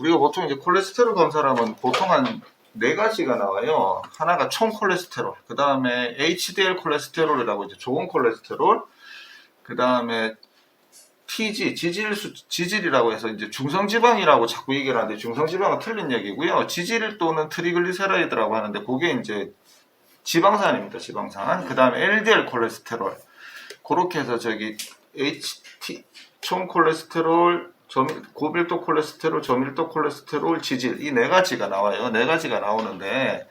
우리가 보통 이제 콜레스테롤 검사를 하면 보통 한 네 가지가 나와요. 하나가 총 콜레스테롤, 그 다음에 HDL 콜레스테롤이라고 이제 좋은 콜레스테롤, 그 다음에 TG, 지질 수, 지질이라고 해서 이제 중성지방이라고 자꾸 얘기를 하는데 중성지방은 틀린 얘기고요. 지질 또는 트리글리세라이드라고 하는데 그게 이제 지방산입니다. 지방산. 그 다음에 LDL 콜레스테롤. 그렇게 해서 저기 HT, 총 콜레스테롤, 점, 고밀도 콜레스테롤, 저밀도 콜레스테롤, 지질. 이 네 가지가 나와요. 네 가지가 나오는데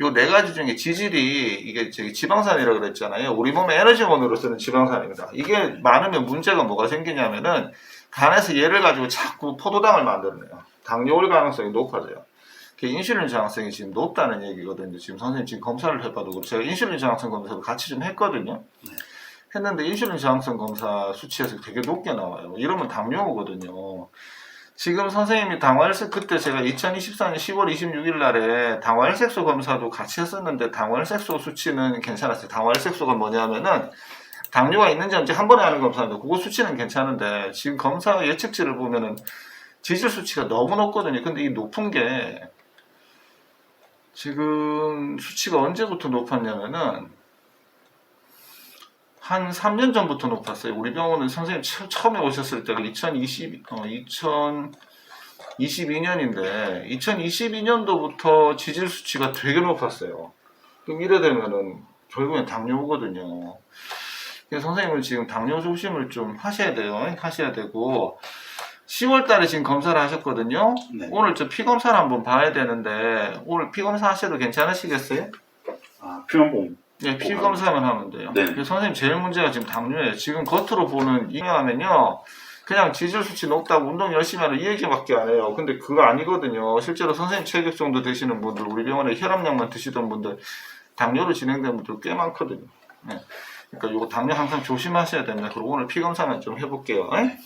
요네 가지 중에 지질이 이게 지방산이라고 그랬잖아요. 우리 몸의 에너지원으로 쓰는 지방산입니다. 이게 많으면 문제가 뭐가 생기냐면은 간에서 얘를 가지고 자꾸 포도당을 만들어내요. 당뇨 올 가능성이 높아져요. 그 인슐린 저항성이 지금 높다는 얘기거든요. 지금 선생님 지금 검사를 해봐도 제가 인슐린 저항성 검사도 같이 좀 했거든요. 했는데 인슐린 저항성 검사 수치에서 되게 높게 나와요. 이러면 당뇨거든요. 지금 선생님이 당화혈색 그때 제가 2024년 10월 26일 날에 당화혈색소 검사도 같이 했었는데 당화혈색소 수치는 괜찮았어요. 당화혈색소가 뭐냐면은 당뇨가 있는지 없는지 한 번에 하는 검사인데 그거 수치는 괜찮은데 지금 검사 예측치를 보면은 지질 수치가 너무 높거든요. 근데 이 높은 게 지금 수치가 언제부터 높았냐면은 한 3년 전부터 높았어요. 우리 병원은 선생님 처- 처음에 오셨을 때가 2020, 어, 2022년인데 2022년도부터 지질 수치가 되게 높았어요. 그럼 이래 되면은 결국엔 당뇨거든요. 그래서 선생님은 지금 당뇨 조심을 좀 하셔야 돼요. 하셔야 되고 10월 달에 지금 검사를 하셨거든요. 네. 오늘 저 피 검사를 한번 봐야 되는데 오늘 피 검사 하셔도 괜찮으시겠어요? 아, 표현봉. 네, 피 어, 검사만 하면 돼요. 네. 그래서 선생님 제일 문제가 지금 당뇨예요. 지금 겉으로 보는 이하면요. 그냥 지질 수치 높다고 운동 열심히 하는 이 얘기밖에 안 해요. 근데 그거 아니거든요. 실제로 선생님 체격 정도 되시는 분들, 우리 병원에 혈압약만 드시던 분들, 당뇨로 진행된 분들 꽤 많거든요. 네. 그러니까 이거 당뇨 항상 조심하셔야 됩니다. 그리고 오늘 피 검사만 좀 해볼게요. 네?